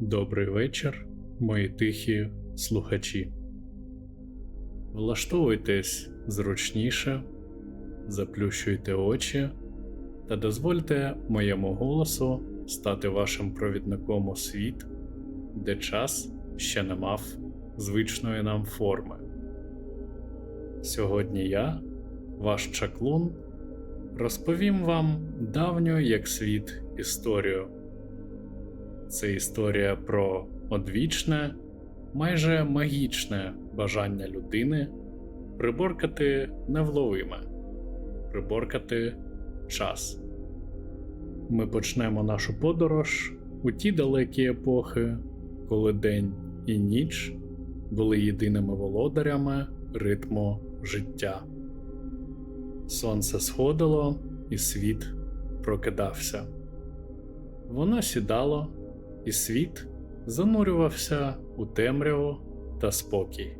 Добрий вечір, мої тихі слухачі. Влаштовуйтесь зручніше, заплющуйте очі та дозвольте моєму голосу стати вашим провідником у світ, де час ще не мав звичної нам форми. Сьогодні я, ваш чаклун, розповім вам давню як світ історію. Це історія про одвічне, майже магічне бажання людини приборкати невловиме, приборкати час. Ми почнемо нашу подорож у ті далекі епохи, коли день і ніч були єдиними володарями ритму життя. Сонце сходило, і світ прокидався. Воно сідало і світ занурювався у темряву та спокій.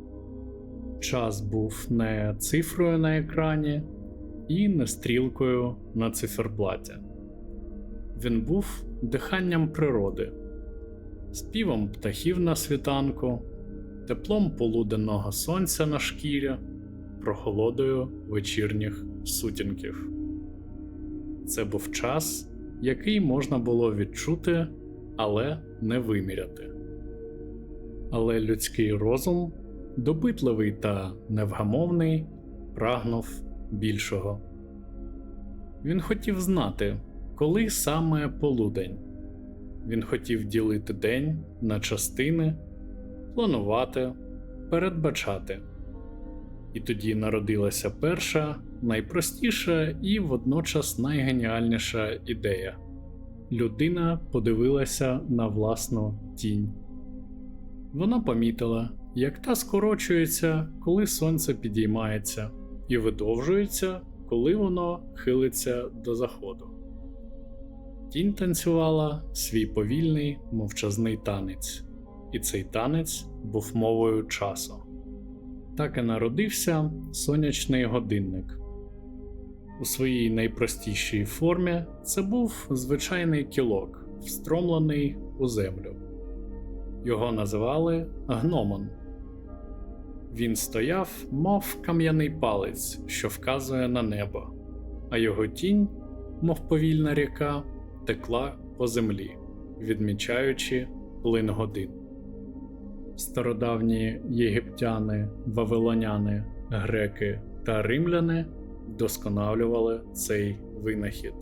Час був не цифрою на екрані і не стрілкою на циферблаті. Він був диханням природи, співом птахів на світанку, теплом полуденного сонця на шкірі, прохолодою вечірніх сутінків. Це був час, який можна було відчути але не виміряти. Але людський розум, допитливий та невгамовний, прагнув більшого. Він хотів знати, коли саме полудень. Він хотів ділити день на частини, планувати, передбачати. І тоді народилася перша, найпростіша і водночас найгеніальніша ідея людина подивилася на власну тінь. Вона помітила, як та скорочується, коли сонце підіймається, і видовжується, коли воно хилиться до заходу. Тінь танцювала свій повільний мовчазний танець, і цей танець був мовою часу. Так і народився сонячний годинник. У своїй найпростішій формі це був звичайний кілок, встромлений у землю. Його називали гномон. Він стояв, мов кам'яний палець, що вказує на небо, а його тінь, мов повільна ріка, текла по землі, відмічаючи плин годин. Стародавні єгиптяни, вавилоняни, греки та римляни вдосконалювали цей винахід.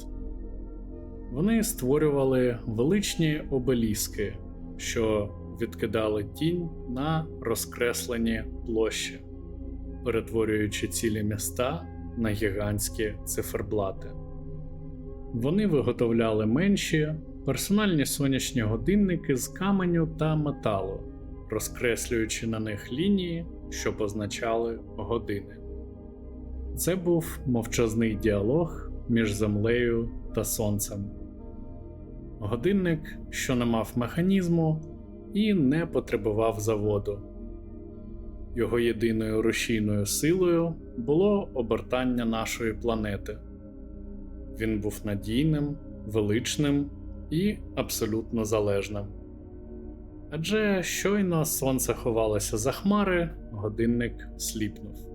Вони створювали величні обеліски, що відкидали тінь на розкреслені площі, перетворюючи цілі міста на гігантські циферблати. Вони виготовляли менші персональні сонячні годинники з каменю та металу, розкреслюючи на них лінії, що позначали години. Це був мовчазний діалог між землею та сонцем. Годинник, що не мав механізму і не потребував заводу. Його єдиною рушійною силою було обертання нашої планети. Він був надійним, величним і абсолютно залежним. Адже щойно сонце ховалося за хмари, годинник сліпнув.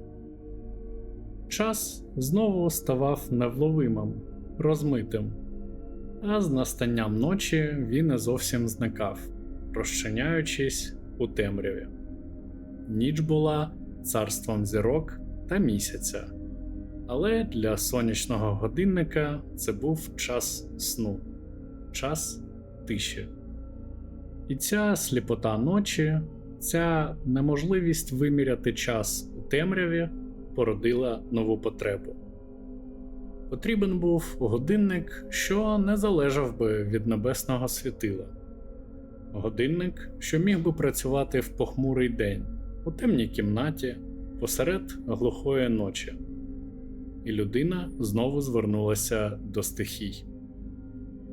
Час знову ставав невловимим, розмитим, а з настанням ночі він не зовсім зникав, розчиняючись у темряві. Ніч була царством зірок та місяця, але для сонячного годинника це був час сну, час тиші. І ця сліпота ночі, ця неможливість виміряти час у темряві породила нову потребу. Потрібен був годинник, що не залежав би від небесного світила, годинник, що міг би працювати в похмурий день у темній кімнаті посеред глухої ночі, і людина знову звернулася до стихій.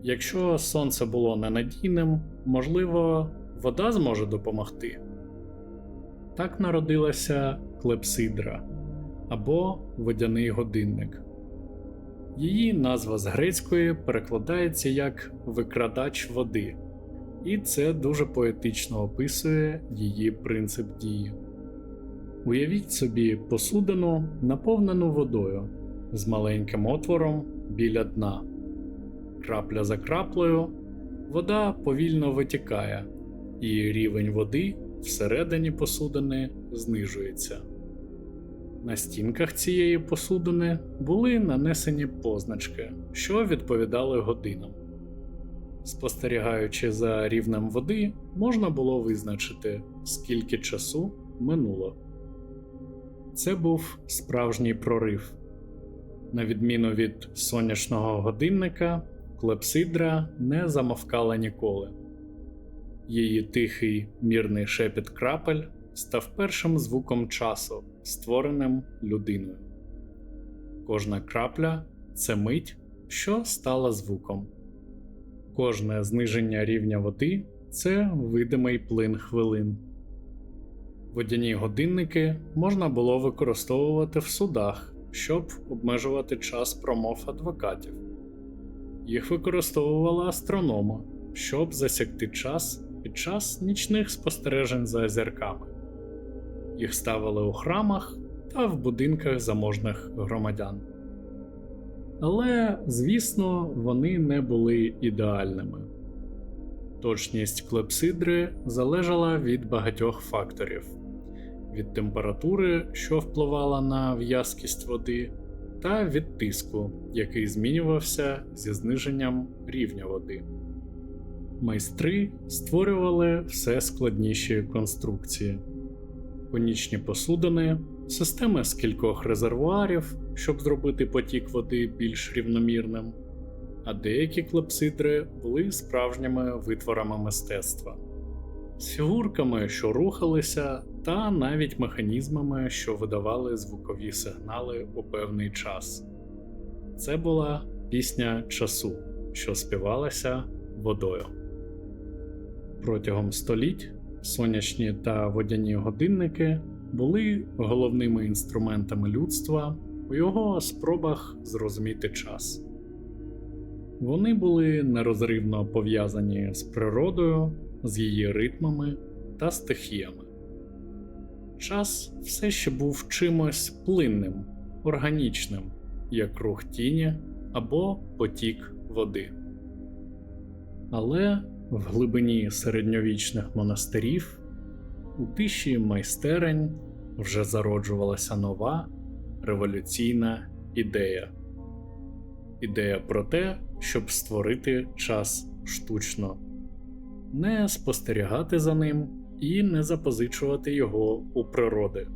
Якщо сонце було ненадійним, можливо, вода зможе допомогти. Так народилася клепсидра або водяний годинник. Її назва з грецької перекладається як викрадач води і це дуже поетично описує її принцип дії. Уявіть собі посудину, наповнену водою з маленьким отвором біля дна. Крапля за краплею вода повільно витікає, і рівень води всередині посудини знижується. На стінках цієї посудини були нанесені позначки, що відповідали годинам. Спостерігаючи за рівнем води, можна було визначити, скільки часу минуло. Це був справжній прорив. На відміну від сонячного годинника, клепсидра не замовкала ніколи. Її тихий мірний шепіт крапель став першим звуком часу, створеним людиною. Кожна крапля це мить, що стала звуком. Кожне зниження рівня води це видимий плин хвилин. Водяні годинники можна було використовувати в судах, щоб обмежувати час промов адвокатів. Їх використовували астрономи, щоб засікти час під час нічних спостережень за зірками. Їх ставили у храмах та в будинках заможних громадян. Але, звісно, вони не були ідеальними. Точність клепсидри залежала від багатьох факторів: від температури, що впливала на в'язкість води, та від тиску, який змінювався зі зниженням рівня води. Майстри створювали все складніші конструкції, конічні посудини, системи з кількох резервуарів, щоб зробити потік води більш рівномірним, а деякі клепсидри були справжніми витворами мистецтва, з фігурками, що рухалися, та навіть механізмами, що видавали звукові сигнали у певний час. Це була пісня часу, що співалася водою. Протягом століть сонячні та водяні годинники були головними інструментами людства у його спробах зрозуміти час. Вони були нерозривно пов'язані з природою, з її ритмами та стихіями. Час все ще був чимось плинним, органічним, як рух тіні або потік води. Але в глибині середньовічних монастирів, у тиші майстерень вже зароджувалася нова революційна ідея. Ідея про те, щоб створити час штучно, не спостерігати за ним і не запозичувати його у природи,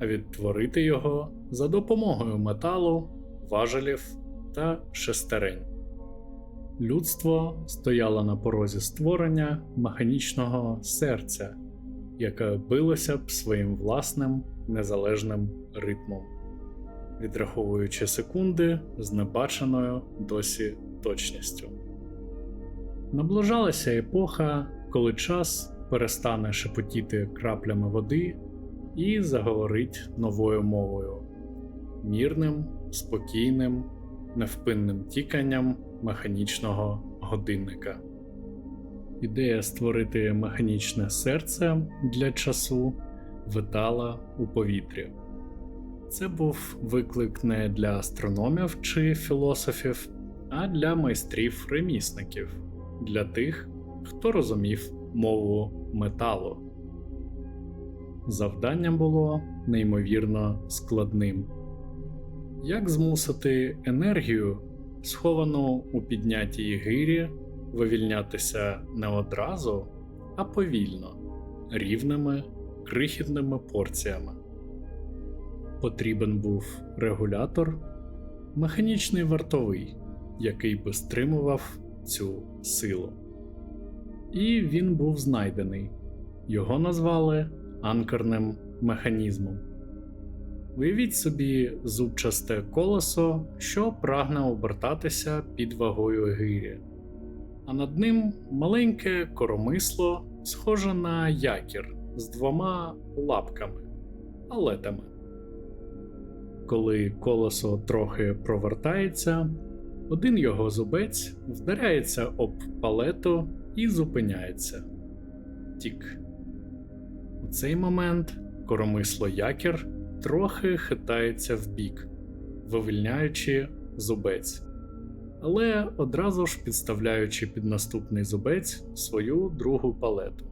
а відтворити його за допомогою металу, важелів та шестерень. Людство стояло на порозі створення механічного серця, яке билося б своїм власним незалежним ритмом, відраховуючи секунди з небаченою досі точністю. Наближалася епоха, коли час перестане шепотіти краплями води і заговорить новою мовою, мірним, спокійним, невпинним тіканням механічного годинника. Ідея створити механічне серце для часу витала у повітрі. Це був виклик не для астрономів чи філософів, а для майстрів ремісників, для тих, хто розумів мову металу. Завданням було неймовірно складним. Як змусити енергію, сховану у піднятій гирі, вивільнятися не одразу, а повільно, рівними, крихітними порціями? Потрібен був регулятор, механічний вартовий, який би стримував цю силу. І він був знайдений. Його назвали анкерним механізмом. Уявіть собі зубчасте колесо, що прагне обертатися під вагою гирі, а над ним маленьке коромисло, схоже на якір з двома лапками, алетами. Коли колесо трохи провертається, один його зубець вдаряється об палету і зупиняється. Тік. У цей момент коромисло якір трохи хитається вбік, вивільняючи зубець, але одразу ж підставляючи під наступний зубець свою другу палету.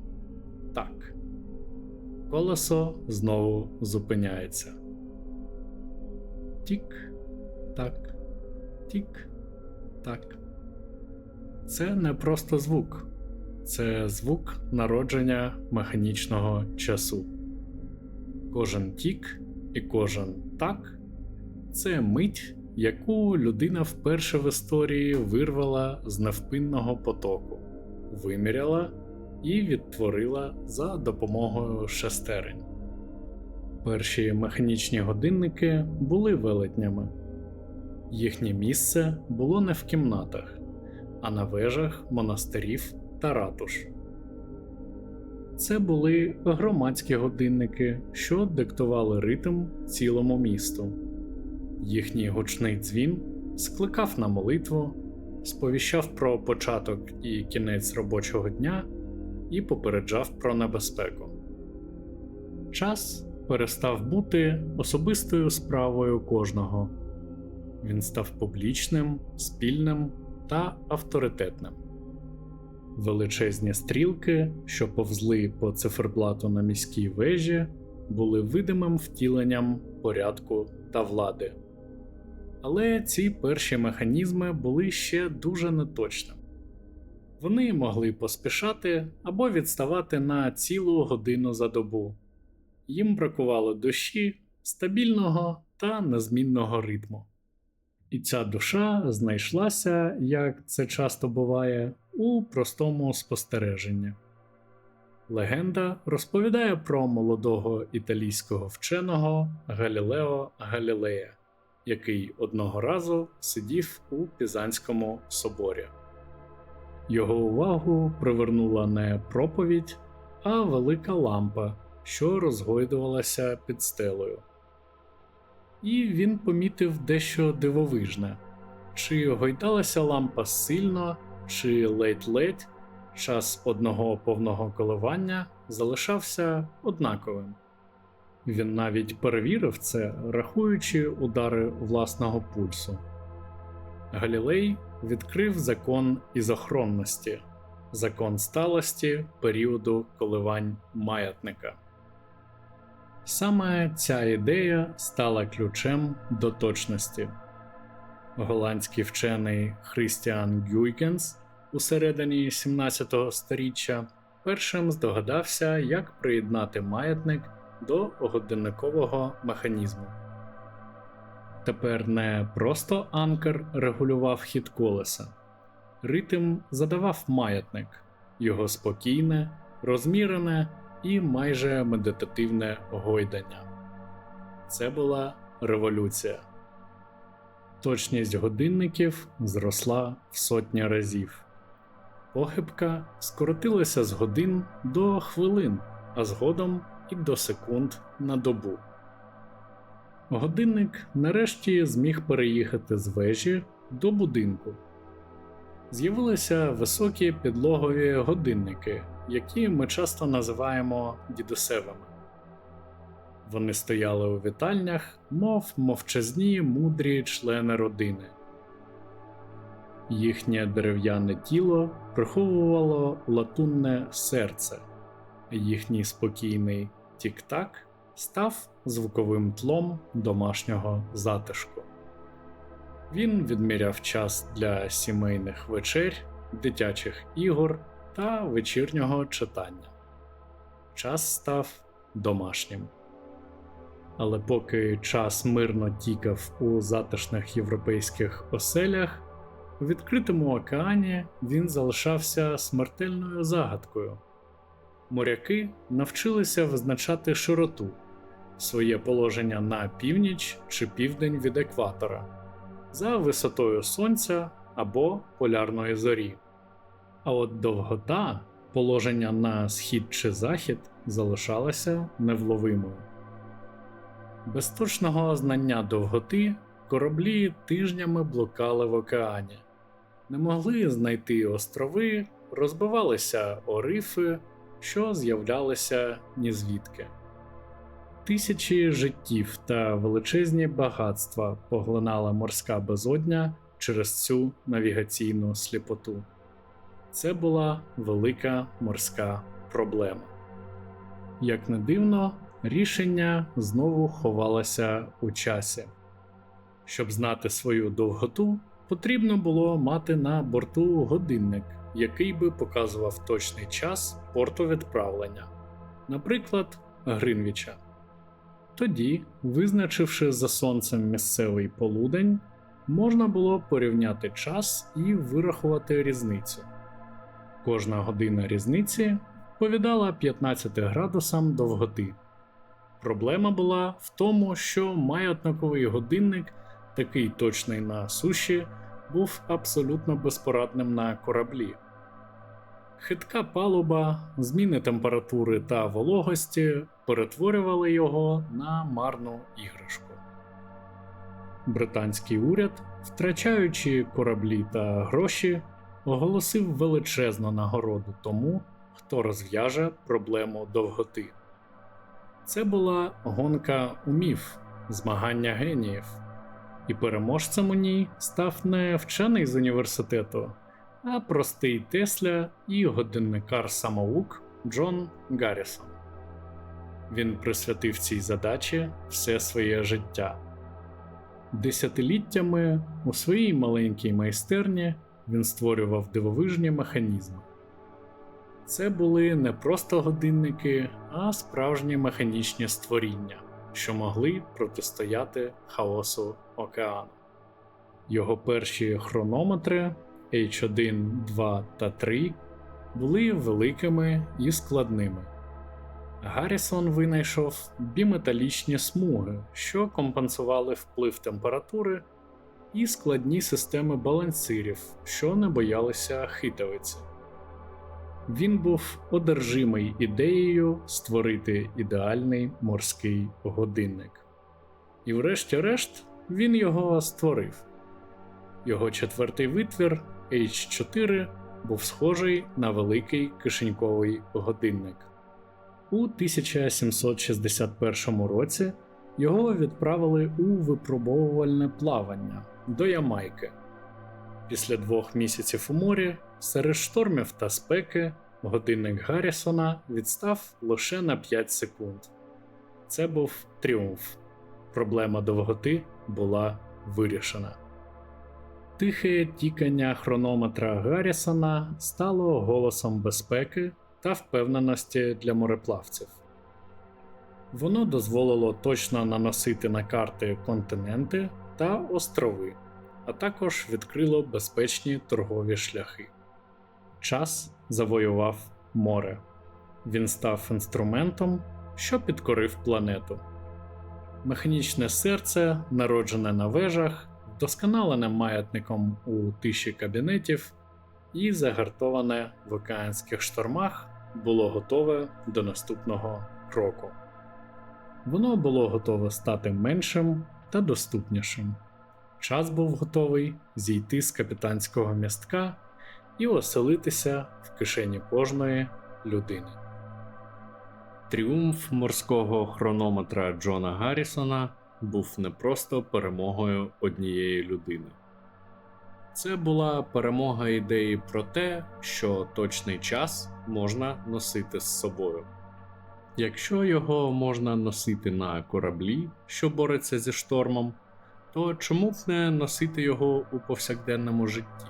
Так. Колесо знову зупиняється. Тік, так, тік, так. Це не просто звук, це звук народження механічного часу. Кожен тік і кожен так це мить, яку людина вперше в історії вирвала з невпинного потоку, виміряла і відтворила за допомогою шестерень. Перші механічні годинники були велетнями. Їхнє місце було не в кімнатах, а на вежах монастирів та ратуш. Це були громадські годинники, що диктували ритм цілому місту. Їхній гучний дзвін скликав на молитву, сповіщав про початок і кінець робочого дня і попереджав про небезпеку. Час перестав бути особистою справою кожного. Він став публічним, спільним та авторитетним. Величезні стрілки, що повзли по циферблату на міській вежі, були видимим втіленням порядку та влади. Але ці перші механізми були ще дуже неточними. Вони могли поспішати або відставати на цілу годину за добу. Їм бракувало душі, стабільного та незмінного ритму. І ця душа знайшлася, як це часто буває, у простому спостереженні. Легенда розповідає про молодого італійського вченого Галілео Галілея, який одного разу сидів у Пізанському соборі. Його увагу привернула не проповідь, а велика лампа, що розгойдувалася під стелею. І він помітив дещо дивовижне чи гойдалася лампа сильно, чи ледь-ледь, час одного повного коливання залишався однаковим. Він навіть перевірив це, рахуючи удари власного пульсу. Галілей відкрив закон ізохронності, закон сталості періоду коливань маятника. Саме ця ідея стала ключем до точності. Голландський вчений Христіан Гюйгенс у середині 17 століття першим здогадався, як приєднати маятник до годинникового механізму. Тепер не просто анкер регулював хід колеса, ритм задавав маятник, його спокійне, розмірене і майже медитативне гойдання. Це була революція. Точність годинників зросла в сотні разів. Похибка скоротилася з годин до хвилин, а згодом і до секунд на добу. Годинник нарешті зміг переїхати з вежі до будинку. З'явилися високі підлогові годинники, які ми часто називаємо дідусевими. Вони стояли у вітальнях, мов мовчазні мудрі члени родини. Їхнє дерев'яне тіло приховувало латунне серце, їхній спокійний тік-так став звуковим тлом домашнього затишку. Він відміряв час для сімейних вечер, дитячих ігор та вечірнього читання. Час став домашнім. Але поки час мирно тікав у затишних європейських оселях, у відкритому океані він залишався смертельною загадкою. Моряки навчилися визначати широту, своє положення на північ чи південь від екватора, за висотою сонця або полярної зорі. А от довгота, положення на схід чи захід залишалася невловимою. Без точного знання довготи кораблі тижнями блукали в океані, не могли знайти острови розбивалися о рифи, що з'являлися нізвідки. Тисячі життів та величезні багатства поглинала морська безодня через цю навігаційну сліпоту. Це була велика морська проблема. Як не дивно, рішення знову ховалося у часі. Щоб знати свою довготу, потрібно було мати на борту годинник, який би показував точний час порту відправлення, наприклад, Гринвіча. Тоді, визначивши за сонцем місцевий полудень, можна було порівняти час і вирахувати різницю. Кожна година різниці повідала 15 градусам довготи. Проблема була в тому, що маятниковий годинник, такий точний на суші, був абсолютно безпорадним на кораблі. Хитка палуба, зміни температури та вологості перетворювали його на марну іграшку. Британський уряд, втрачаючи кораблі та гроші, оголосив величезну нагороду тому, хто розв'яже проблему довготи. Це була гонка умів, змагання геніїв, і переможцем у ній став не вчений з університету, а простий Тесля і годинникар самоук Джон Гаррісон. Він присвятив цій задачі все своє життя. Десятиліттями у своїй маленькій майстерні він створював дивовижні механізми. Це були не просто годинники, а справжні механічні створіння, що могли протистояти хаосу океану. Його перші хронометри H1, 2 та 3 були великими і складними. Гаррісон винайшов біметалічні смуги, що компенсували вплив температури, і складні системи балансирів, що не боялися хитавиці. Він був одержимий ідеєю створити ідеальний морський годинник. І, врешті-решт, він його створив. Його четвертий витвір H4 був схожий на великий кишеньковий годинник. У 1761 році його відправили у випробовувальне плавання до Ямайки. Після двох місяців у морі, серед штормів та спеки, годинник Гаррісона відстав лише на 5 секунд. Це був тріумф. Проблема довготи була вирішена. Тихе тікання хронометра Гаррісона стало голосом безпеки та впевненості для мореплавців. Воно дозволило точно наносити на карти континенти та острови, а також відкрило безпечні торгові шляхи. Час завоював море. Він став інструментом, що підкорив планету. Механічне серце, народжене на вежах, вдосконалене маятником у тиші кабінетів і загартоване в океанських штормах, було готове до наступного кроку. Воно було готове стати меншим та доступнішим. Час був готовий зійти з капітанського містка і оселитися в кишені кожної людини. Тріумф морського хронометра Джона Гаррісона був не просто перемогою однієї людини. Це була перемога ідеї про те, що точний час можна носити з собою. Якщо його можна носити на кораблі, що бореться зі штормом, то чому б не носити його у повсякденному житті?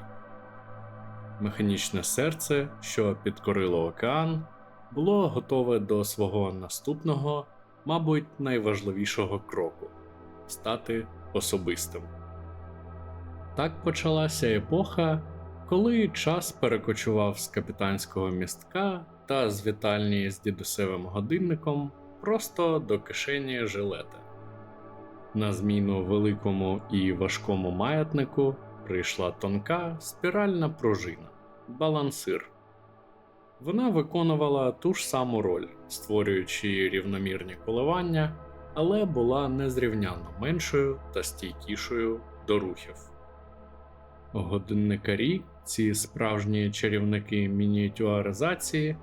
Механічне серце, що підкорило океан, було готове до свого наступного, мабуть, найважливішого кроку стати особистим. Так почалася епоха, коли час перекочував з капітанського містка та з вітальні з дідусевим годинником просто до кишені жилета. На зміну великому і важкому маятнику прийшла тонка спіральна пружина балансир. Вона виконувала ту ж саму роль, створюючи рівномірні коливання, але була незрівнянно меншою та стійкішою до рухів. Годинникарі, ці справжні чарівники мініатюризації,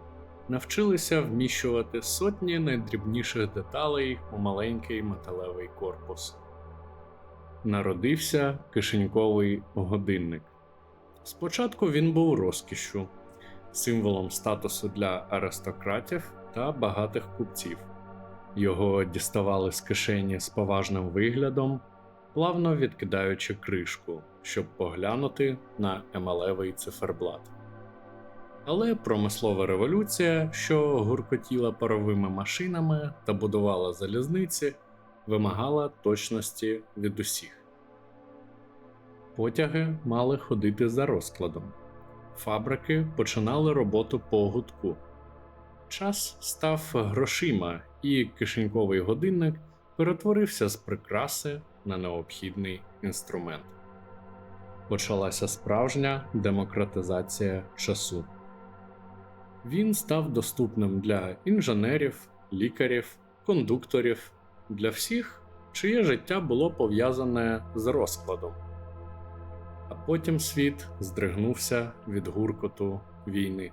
навчилися вміщувати сотні найдрібніших деталей у маленький металевий корпус. Народився кишеньковий годинник. Спочатку він був розкішшю, символом статусу для аристократів та багатих купців. Його діставали з кишені з поважним виглядом, плавно відкидаючи кришку, щоб поглянути на емалевий циферблат. Але промислова революція, що гуркотіла паровими машинами та будувала залізниці, вимагала точності від усіх. Потяги мали ходити за розкладом, фабрики починали роботу по гудку. Час став грошима, і кишеньковий годинник перетворився з прикраси на необхідний інструмент. Почалася справжня демократизація часу. Він став доступним для інженерів, лікарів, кондукторів, для всіх, чиє життя було пов'язане з розкладом. А потім світ здригнувся від гуркоту війни.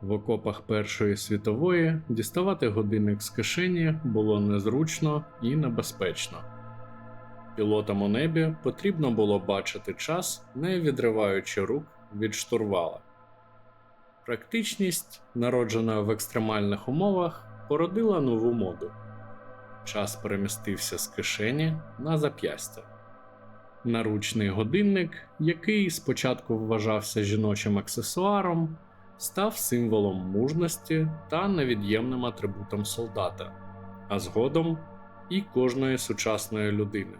В окопах Першої світової діставати годинник з кишені було незручно і небезпечно. Пілотам у небі потрібно було бачити час, не відриваючи рук від штурвала. Практичність, народжена в екстремальних умовах, породила нову моду. Час перемістився з кишені на зап'ястя. Наручний годинник, який спочатку вважався жіночим аксесуаром, став символом мужності та невід'ємним атрибутом солдата, а згодом і кожної сучасної людини.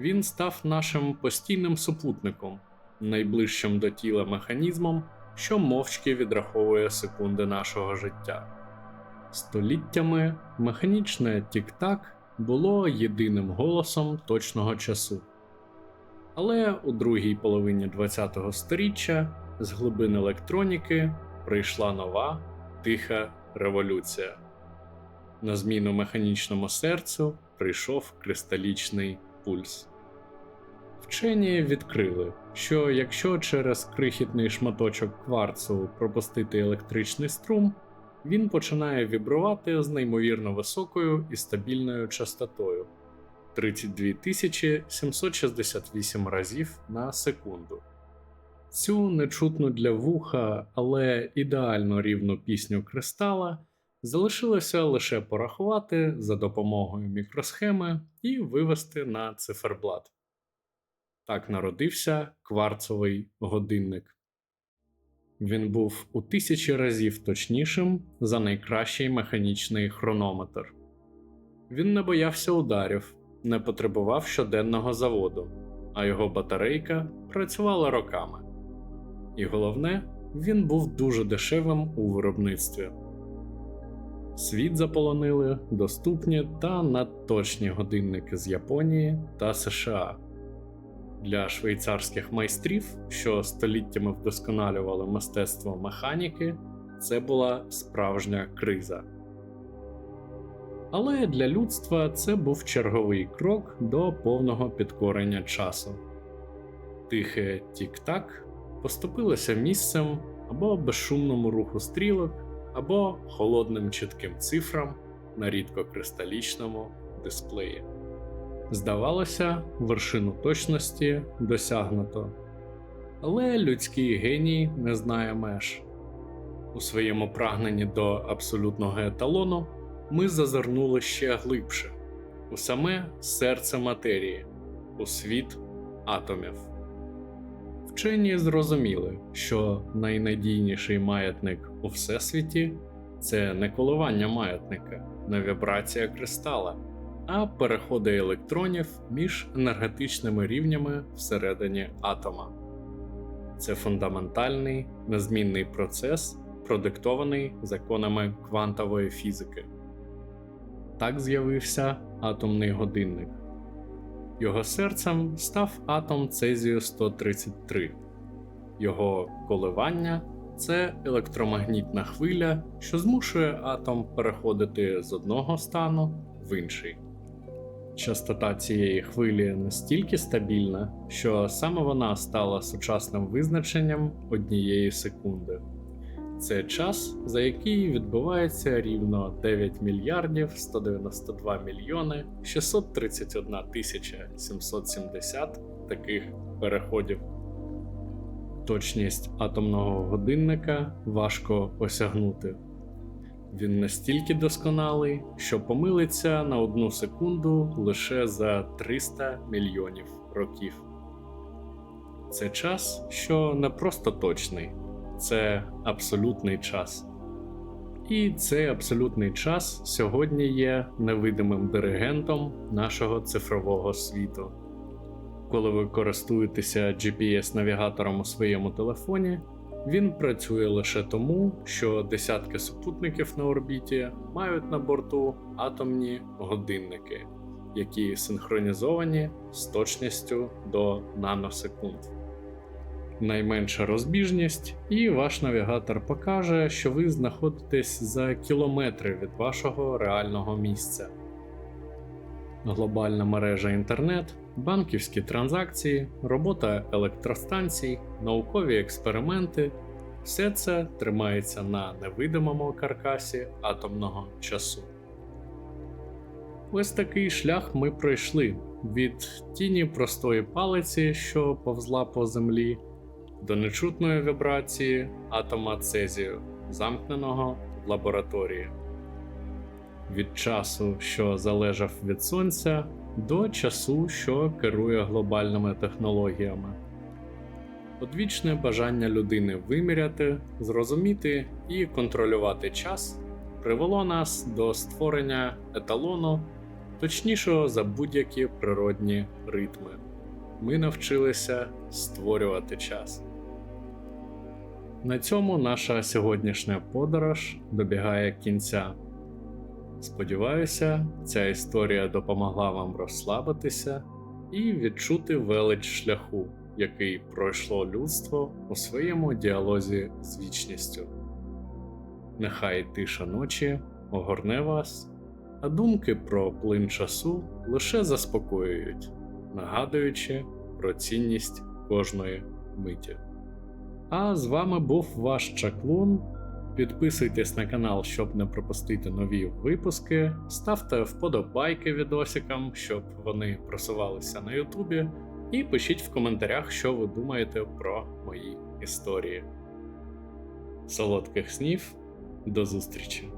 Він став нашим постійним супутником, найближчим до тіла механізмом, що мовчки відраховує секунди нашого життя. Століттями механічне тік-так було єдиним голосом точного часу. Але у другій половині ХХ століття з глибин електроніки прийшла нова тиха революція. На зміну механічному серцю прийшов кристалічний пульс. Вчені відкрили, що якщо через крихітний шматочок кварцу пропустити електричний струм, він починає вібрувати з неймовірно високою і стабільною частотою 32 768 разів на секунду. Цю нечутну для вуха, але ідеально рівну пісню кристала залишилося лише порахувати за допомогою мікросхеми і вивести на циферблат. Так народився кварцовий годинник. Він був у тисячі разів точнішим за найкращий механічний хронометр. Він не боявся ударів, не потребував щоденного заводу, а його батарейка працювала роками. І головне, він був дуже дешевим у виробництві. Світ заполонили доступні та надточні годинники з Японії та США. Для швейцарських майстрів, що століттями вдосконалювали мистецтво механіки, це була справжня криза. Але для людства це був черговий крок до повного підкорення часу. Тихе тік-так поступилося місцем або безшумному руху стрілок, або холодним чітким цифрам на рідкокристалічному дисплеї. Здавалося, вершину точності досягнуто. Але людський геній не знає меж. У своєму прагненні до абсолютного еталону ми зазирнули ще глибше у саме серце матерії, у світ атомів. Вчені зрозуміли, що найнадійніший маятник у всесвіті це не коливання маятника, не вібрація кристала, а переходи електронів між енергетичними рівнями всередині атома. Це фундаментальний незмінний процес, продиктований законами квантової фізики. Так з'явився атомний годинник. Його серцем став атом Цезію 133. Його коливання це електромагнітна хвиля, що змушує атом переходити з одного стану в інший. Частота цієї хвилі настільки стабільна, що саме вона стала сучасним визначенням однієї секунди. Це час, за який відбувається рівно 9 мільярдів 192 мільйони 631 тисяча 770 таких переходів. Точність атомного годинника важко осягнути. Він настільки досконалий, що помилиться на одну секунду лише за 300 мільйонів років. Це час, що не просто точний, це абсолютний час. І цей абсолютний час сьогодні є невидимим диригентом нашого цифрового світу. Коли ви користуєтеся GPS-навігатором у своєму телефоні, він працює лише тому, що десятки супутників на орбіті мають на борту атомні годинники, які синхронізовані з точністю до наносекунд. Найменша розбіжність, і ваш навігатор покаже, що ви знаходитесь за кілометри від вашого реального місця. Глобальна мережа інтернет, банківські транзакції, робота електростанцій, наукові експерименти все це тримається на невидимому каркасі атомного часу. Ось такий шлях ми пройшли від тіні простої палиці, що повзла по землі, до нечутної вібрації атома цезію, замкненого в лабораторії. Від часу, що залежав від сонця, до часу, що керує глобальними технологіями. Одвічне бажання людини виміряти, зрозуміти і контролювати час привело нас до створення еталону, точнішого за будь-які природні ритми. Ми навчилися створювати час. На цьому наша сьогоднішня подорож добігає кінця. Сподіваюся, ця історія допомогла вам розслабитися і відчути велич шляху, який пройшло людство у своєму діалозі з вічністю. Нехай тиша ночі огорне вас, а думки про плин часу лише заспокоюють, нагадуючи про цінність кожної миті. А з вами був ваш чаклун. Підписуйтесь на канал, щоб не пропустити нові випуски. Ставте вподобайки відосикам, щоб вони просувалися на Ютубі. І пишіть в коментарях, що ви думаєте про мої історії. Солодких снів, до зустрічі!